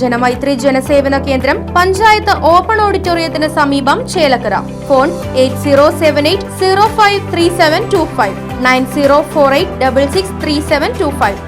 ജനമൈത്രി ജനസേവന കേന്ദ്രം പഞ്ചായത്ത് ഓപ്പൺ ഓഡിറ്റോറിയത്തിന് സമീപം Chelakkara. Phone eight zero seven eight zero five three seven two five. Nine zero four eight double six three seven two five.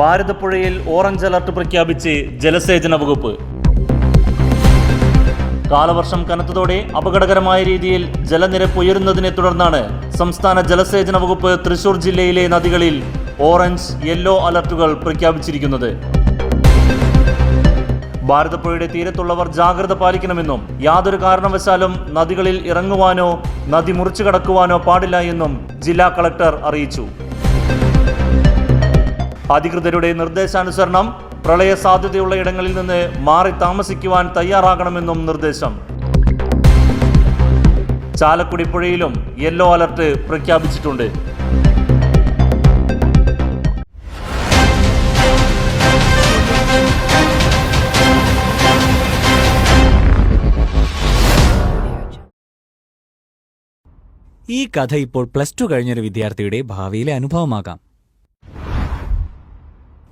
ഭാരതപ്പുഴയിൽ orange alert പ്രഖ്യാപിച്ച് ജലസേചന വകുപ്പ്. കാലവർഷം കനത്തതോടെ അപകടകരമായ രീതിയിൽ ജലനിരപ്പ് ഉയരുന്നതിനെ തുടർന്നാണ് സംസ്ഥാന ജലസേചന വകുപ്പ് തൃശൂർ ജില്ലയിലെ നദികളിൽ ഓറഞ്ച് യെല്ലോ അലർട്ടുകൾ പ്രഖ്യാപിച്ചിരിക്കുന്നത്. ഭാരതപ്പുഴയുടെ തീരത്തുള്ളവർ ജാഗ്രത പാലിക്കണമെന്നും യാതൊരു കാരണവശാലും നദികളിൽ ഇറങ്ങുവാനോ നദി മുറിച്ചു കടക്കുവാനോ പാടില്ല എന്നും ജില്ലാ കളക്ടർ അറിയിച്ചു. അധികൃതരുടെ നിർദ്ദേശാനുസരണം പ്രളയ സാധ്യതയുള്ള ഇടങ്ങളിൽ നിന്ന് മാറി താമസിക്കുവാൻ തയ്യാറാകണമെന്നും നിർദ്ദേശം. ചാലക്കുടി പുഴയിലും യെല്ലോ അലർട്ട് പ്രഖ്യാപിച്ചിട്ടുണ്ട്. ഈ കഥ ഇപ്പോൾ പ്ലസ് ടു കഴിഞ്ഞൊരു വിദ്യാർത്ഥിയുടെ ഭാവിയിലെ അനുഭവമാകാം.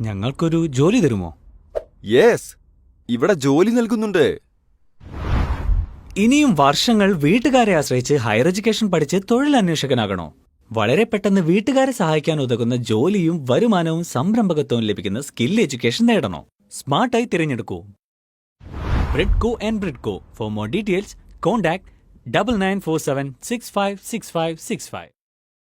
ഞങ്ങൾക്കൊരു ജോലി തരുമോ? യെസ് ഇവിടെ ജോലി നൽകുന്നുണ്ട്. ഇനിയും വർഷങ്ങൾ വീട്ടുകാരെ ആശ്രയിച്ച് ഹയർ എഡ്യൂക്കേഷൻ പഠിച്ച് തൊഴിലന്വേഷകനാകണോ? വളരെ പെട്ടെന്ന് വീട്ടുകാരെ സഹായിക്കാൻ ഉതകുന്ന ജോലിയും വരുമാനവും സംരംഭകത്വവും ലഭിക്കുന്ന സ്കിൽ എഡ്യൂക്കേഷൻ നേടണോ? സ്മാർട്ടായി തിരഞ്ഞെടുക്കൂ. Bridco and Bridco for more details contact double nine four seven six five six five six five